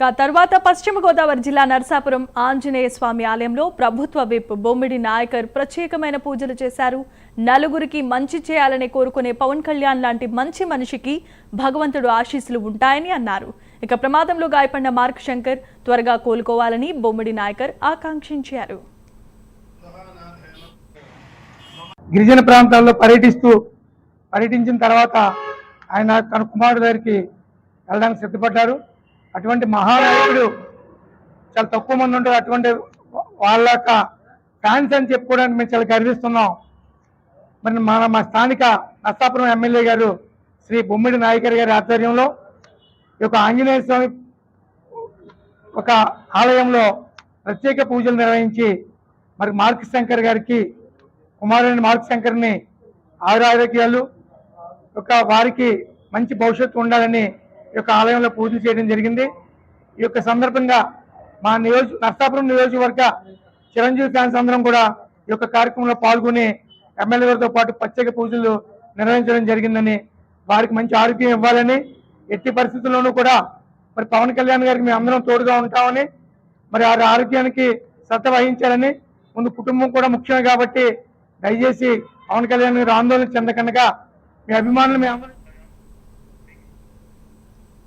ఇక తర్వాత పశ్చిమ గోదావరి జిల్లా నరసాపురం ఆంజనేయ స్వామి ఆలయంలో ప్రభుత్వ విప్ బొమ్మిడి నాయకర్ ప్రత్యేకమైన పూజలు చేశారు. నలుగురికి మంచి చేయాలని కోరుకునే పవన్ కళ్యాణ్ లాంటి మంచి మనిషికి భగవంతుడు ఆశీస్సులు ఉంటాయని అన్నారు. ఇక ప్రమాదంలో గాయపడిన మార్క్ శంకర్ త్వరగా కోలుకోవాలని బొమ్మిడి నాయకర్ ఆకాంక్షించారు. గిరిజన ప్రాంతాల్లో పర్యటిస్తూ పర్యటించిన తర్వాత ఆయన తన కుమారుడు దగ్గరికి వెళ్ళడానికి సిద్ధపడ్డారు. అటువంటి మహానాయకుడు చాలా తక్కువ మంది ఉంటారు. అటువంటి వాళ్ళ యొక్క ఫ్యాన్స్ అని చెప్పుకోవడానికి మేము చాలా గర్విస్తున్నాం. మరి మన మా స్థానిక నస్తాపురం ఎమ్మెల్యే గారు శ్రీ బొమ్మిడి నాయకర్ గారి ఆధ్వర్యంలో ఈ యొక్క ఆంజనేయ స్వామి ఒక ఆలయంలో ప్రత్యేక పూజలు నిర్వహించి మరి మార్క్ శంకర్ గారికి కుమారుని మార్క్ శంకర్ని ఆయురారోగ్యాలు ఒక వారికి మంచి భవిష్యత్తు ఉండాలని యొక్క ఆలయంలో పూజలు చేయడం జరిగింది. ఈ యొక్క సందర్భంగా మా నియోజ నర్సాపురం నియోజకవర్గ చిరంజీవి ఫ్యాన్స్ అందరం కూడా ఈ యొక్క కార్యక్రమంలో పాల్గొని ఎమ్మెల్యే గారితో పాటు ప్రత్యేక పూజలు నిర్వహించడం జరిగిందని వారికి మంచి ఆరోగ్యం ఇవ్వాలని ఎట్టి పరిస్థితుల్లోనూ కూడా మరి పవన్ కళ్యాణ్ గారికి మేము అందరం తోడుగా ఉంటామని మరి వారి ఆరోగ్యానికి శ్రద్ధ వహించాలని ముందు కుటుంబం కూడా ముఖ్యమే కాబట్టి దయచేసి పవన్ కళ్యాణ్ గారు ఆందోళన చెందకనగా మీ అభిమానులు మీ అందరూ